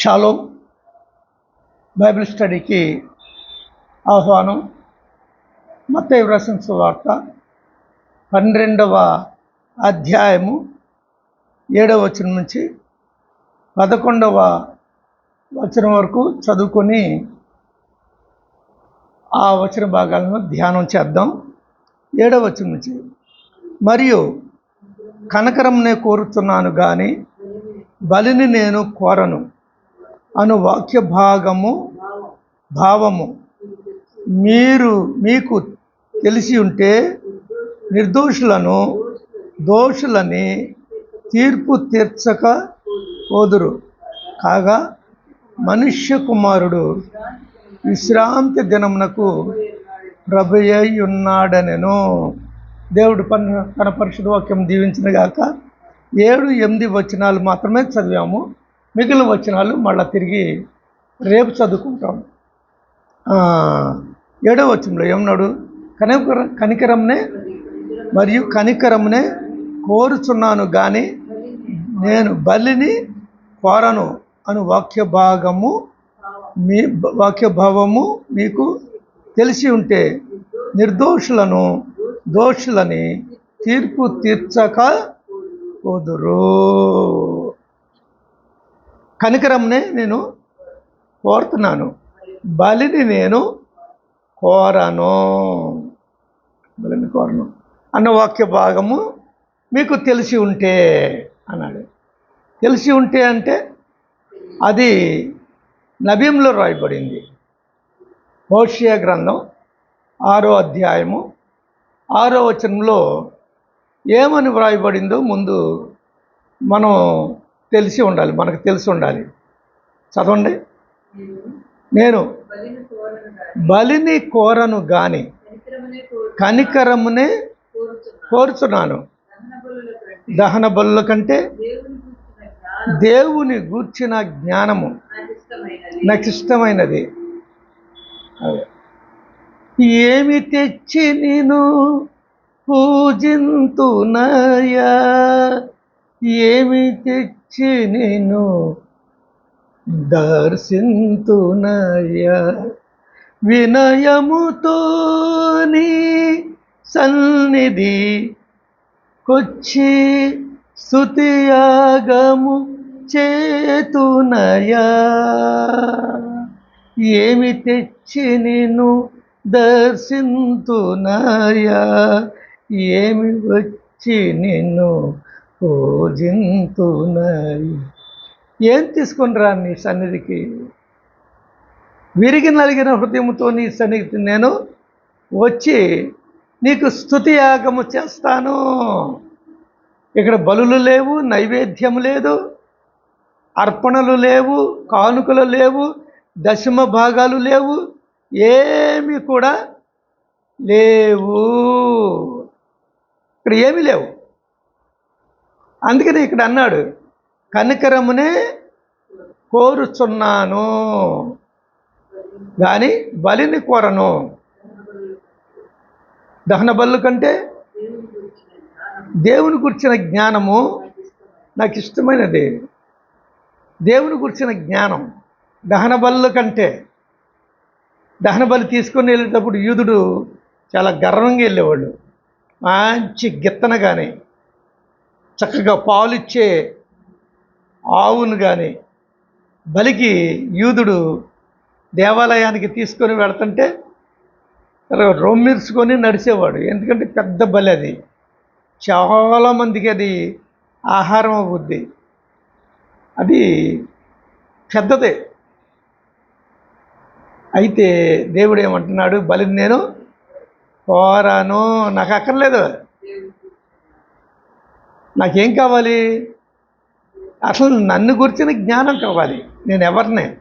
Shallow Bible స్టడీకి ఆహ్వానం. మత్తయి వ్రాసిన వార్త పన్నెండవ అధ్యాయము ఏడవ వచనం నుంచి పదకొండవ వచనం వరకు చదువుకొని ఆ వచన భాగాలను ధ్యానం చేద్దాం. ఏడవ వచనం నుంచి మరియు కనకరంనే కోరుతున్నాను కానీ బలిని నేను కోరను. అను వాక్య భాగము భావము. మీరు మీకు తెలిసి ఉంటే నిర్దోషులను దోషులని తీర్పు తీర్చక పోదురు. కాగా మనుష్య కుమారుడు విశ్రాంతి దినమునకు ప్రభు ఉన్నాడనెను దేవుడు పన్ తన పరిశుద్ధ వాక్యం దీవించిన గాక ఏడు ఎనిమిది వచనాలు మాత్రమే చదివాము. మిగిలిన వచనాలు మళ్ళీ తిరిగి రేపు చదువుకుంటాం ఏడో వచనంలో ఏమన్నాడు కనికర కనికరంనే మరియు కనికరంనే కోరుచున్నాను కానీ నేను బలిని కోరను అను వాక్య భాగము మీ వాక్య భావము మీకు తెలిసి ఉంటే నిర్దోషులను దోషులని తీర్పు తీర్చక కుదురు కనికరంనే నేను కోరుతున్నాను. బలిని నేను కోరను. బలిని కోరను. అన్న వాక్య భాగము మీకు తెలిసి ఉంటే అన్నాడు. తెలిసి ఉంటే అంటే అది నభ్యంలో రాయబడింది. హోషియా గ్రంథం ఆరో అధ్యాయము ఆరో వచనంలో ఏమని వ్రాయబడిందో ముందు మనం తెలిసి ఉండాలి మనకు తెలిసి ఉండాలి. చదవండి. నేను బలిని కోరను గాని కనికరమునే కోరుచున్నాను. దహన బలుల కంటే దేవుని గూర్చిన జ్ఞానము నాకు ఇష్టమైనది. ఏమి తెచ్చి నేను పూజింతునయా ఏమి తెచ్చి నేను దర్శింతునయా వినయముతో నీ సన్నిధి కొచ్చి స్థుతియాగము చేతునయా ఏమి తెచ్చి నేను దర్శింతునయా ఏమి వచ్చి నిన్ను పూజింతునయ ఏం తీసుకునిరా నీ సన్నిధికి? విరిగి నలిగిన హృదయంతో నీ సన్నిధి నేను వచ్చి నీకు స్థుతి యాగము చేస్తాను. ఇక్కడ బలులు లేవు నైవేద్యం లేదు అర్పణలు లేవు కానుకలు లేవు దశమ భాగాలు లేవు ఏమి కూడా లేవు. ఇక్కడ ఏమీ లేవు. అందుకని ఇక్కడ అన్నాడు కనికరమునే కోరుచున్నాను కానీ బలిని కోరను. దహన బలు కంటే దేవుని గురించిన జ్ఞానము నాకు ఇష్టమైనది దేవుని గురించిన జ్ఞానం దహన బలు కంటే. దహన బలి తీసుకొని వెళ్ళేటప్పుడు యూదుడు చాలా గర్వంగా వెళ్ళేవాళ్ళు మంచి గిత్తన కానీ చక్కగా పాలిచ్చే ఆవును కానీ బలికి యూదుడు దేవాలయానికి తీసుకొని వెళ్తుంటే రొమ్మిర్చుకొని నడిచేవాడు. ఎందుకంటే పెద్ద బలి అది. చాలామందికి అది ఆహారం అవుద్ది. అది పెద్దదే. అయితే దేవుడు ఏమంటున్నాడు? బలిని నేను కోరాను. నాకు అక్కర్లేదు. నాకేం కావాలి? అసలు నన్ను గురించిన జ్ఞానం కావాలి. నేను ఎవరిని?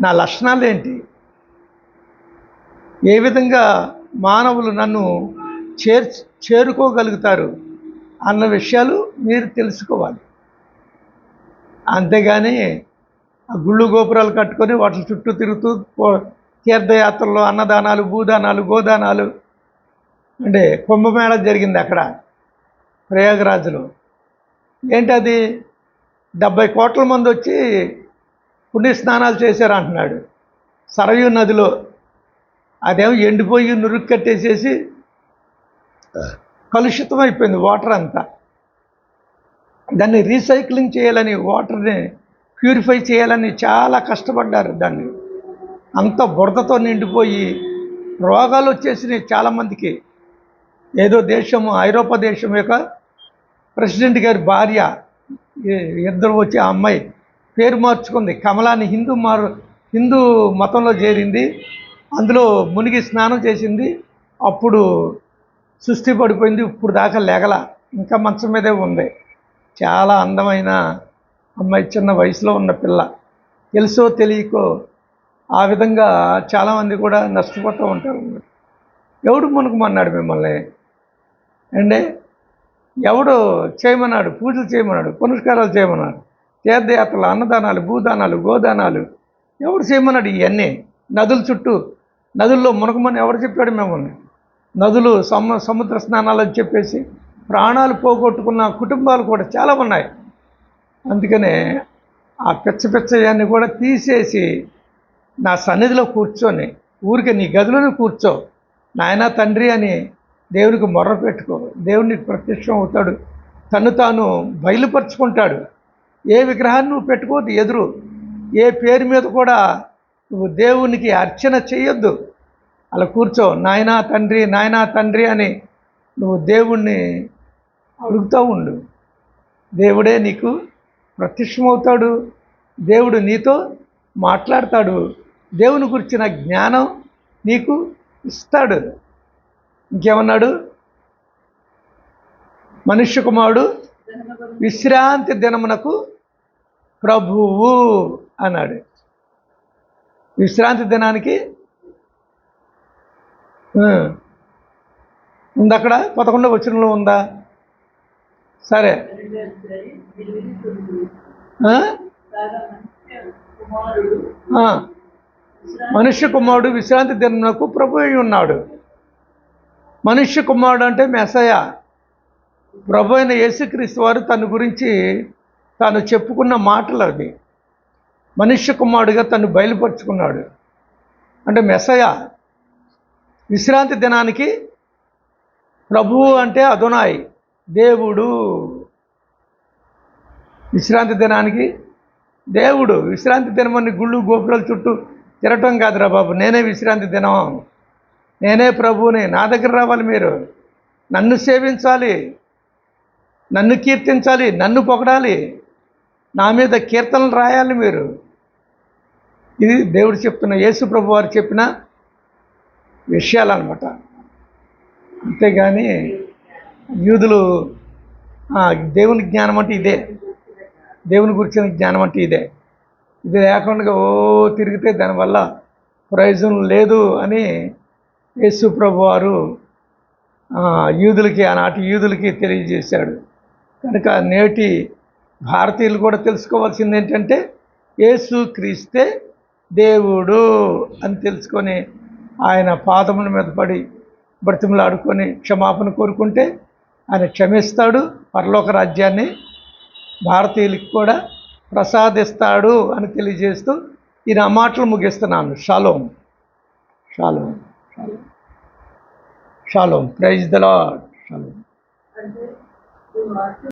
నా లక్షణాలు ఏంటి? ఏ విధంగా మానవులు నన్ను చేర్ చేరుకోగలుగుతారు అన్న విషయాలు మీరు తెలుసుకోవాలి. అంతేగాని ఆ గుళ్ళు గోపురాలు కట్టుకొని వాటి చుట్టూ తిరుగుతూ తీర్థయాత్రల్లో అన్నదానాలు భూదానాలు గోదానాలు. అంటే కుంభమేళ జరిగింది అక్కడ. ప్రయాగరాజులో. ఏంటది? డెబ్బై కోట్ల మంది వచ్చి పుణ్య స్నానాలు చేశారు అంటున్నాడు సరయు నదిలో. అదేమో ఎండిపోయి నురుగు కట్టేసేసి కలుషితం అయిపోయింది వాటర్ అంతా. దాన్ని రీసైక్లింగ్ చేయాలని వాటర్ని ప్యూరిఫై చేయాలని చాలా కష్టపడ్డారు దాన్ని. అంత బురదతో నిండిపోయి రోగాలు వచ్చేసినాయి చాలామందికి. ఏదో దేశము ఐరోపా దేశం యొక్క ప్రెసిడెంట్ గారి భార్య ఇద్దరు వచ్చి ఆ అమ్మాయి పేరు మార్చుకుంది. కమలాని హిందూ మారు హిందూ మతంలో చేరింది. అందులో మునిగి స్నానం చేసింది. అప్పుడు సృష్టి పడిపోయింది. ఇప్పుడు దాకా లేగల. ఇంకా మంచం మీదే ఉంది. చాలా అందమైన అమ్మాయి చిన్న వయసులో ఉన్న పిల్ల. తెలుసో తెలియకో ఆ విధంగా చాలామంది కూడా నష్టపోతూ ఉంటారు. ఎవడు మునుకుమన్నాడు మిమ్మల్ని? అండి? ఎవడు చేయమన్నాడు పూజలు చేయమన్నాడు పునస్కారాలు చేయమన్నాడు తీర్థయాత్రలు అన్నదానాలు భూదానాలు గోదానాలు ఎవడు చేయమన్నాడు ఇవన్నీ నదుల చుట్టూ నదుల్లో మునకమని ఎవడు చెప్పాడు మిమ్మల్ని? నదులు సమ సముద్ర స్నానాలు అని చెప్పేసి ప్రాణాలు పోగొట్టుకున్న కుటుంబాలు కూడా చాలా ఉన్నాయి. అందుకనే ఆ పిచ్చ పిచ్చయాన్ని కూడా తీసేసి నా సన్నిధిలో కూర్చొని ఊరికే నీ గదిలోనే కూర్చో నాయనా తండ్రి అని దేవునికి మొర్ర పెట్టుకో దేవుని ప్రత్యక్షం అవుతాడు. తను తాను బయలుపరుచుకుంటాడు. ఏ విగ్రహాన్ని నువ్వు పెట్టుకోవద్దు ఎదురు. ఏ పేరు మీద కూడా నువ్వు దేవునికి అర్చన చేయొద్దు. అలా కూర్చో నాయనా తండ్రి నాయనా తండ్రి అని నువ్వు దేవుణ్ణి అడుగుతూ ఉండు. దేవుడే నీకు ప్రత్యక్షమవుతాడు. దేవుడు నీతో మాట్లాడతాడు. దేవుని గురించిన జ్ఞానం నీకు ఇస్తాడు. ఇంకేమన్నాడు? మనుష్య కుమారుడు విశ్రాంతి దినమునకు ప్రభువు అన్నాడు. విశ్రాంతి దినానికి ఉంది అక్కడ? పదకొండవ వచనంలో ఉందా? సరే. కుమారుడు మనుష్య కుమారుడు విశ్రాంతి దినమునకు ప్రభు అయి ఉన్నాడు. మనుష్య కుమారుడు అంటే మెసయ ప్రభు అయిన యేసుక్రీస్తు వారు తన గురించి తాను చెప్పుకున్న మాటలు అవి. మనుష్య కుమారుడుగా తను బయలుపరుచుకున్నాడు. అంటే మెసయ విశ్రాంతి దినానికి ప్రభువు అంటే అదొనాయ్ దేవుడు. విశ్రాంతి దినానికి దేవుడు. విశ్రాంతి దినమని గుళ్ళు గోపురాల చుట్టూ తిరగటం కాదురా బాబు నేనే విశ్రాంతి దినం. నేనే ప్రభువుని నా దగ్గర రావాలి మీరు. నన్ను సేవించాలి నన్ను కీర్తించాలి నన్ను పొగడాలి నా మీద కీర్తనలు రాయాలి మీరు. ఇది దేవుడు చెప్తున్న యేసు ప్రభు వారు చెప్పిన విషయాలన్నమాట. అంతేగాని యూదులు దేవుని జ్ఞానం అంటే ఇదే. దేవుని గురించిన జ్ఞానం అంటే ఇదే. ఇది లేకుండా ఓ తిరిగితే దానివల్ల ప్రయోజనం లేదు అని యేసు ప్రభు వారు యూదులకి ఆనాటి యూదులకి తెలియజేశాడు. కనుక నేటి భారతీయులు కూడా తెలుసుకోవాల్సింది ఏంటంటే యేసు క్రీస్తే దేవుడు అని తెలుసుకొని ఆయన పాదముల మీద పడి బ్రతిమలాడుకొని క్షమాపణ కోరుకుంటే ఆయన క్షమిస్తాడు పరలోక రాజ్యాన్ని భారతీయులకి కూడా ప్రసాదిస్తాడు అని తెలియజేస్తూ ఈ నా మాటలు ముగిస్తున్నాను. Shalom. Shalom. Shalom. Shalom praise the Lord shalom అంటే ఈ వాక్యం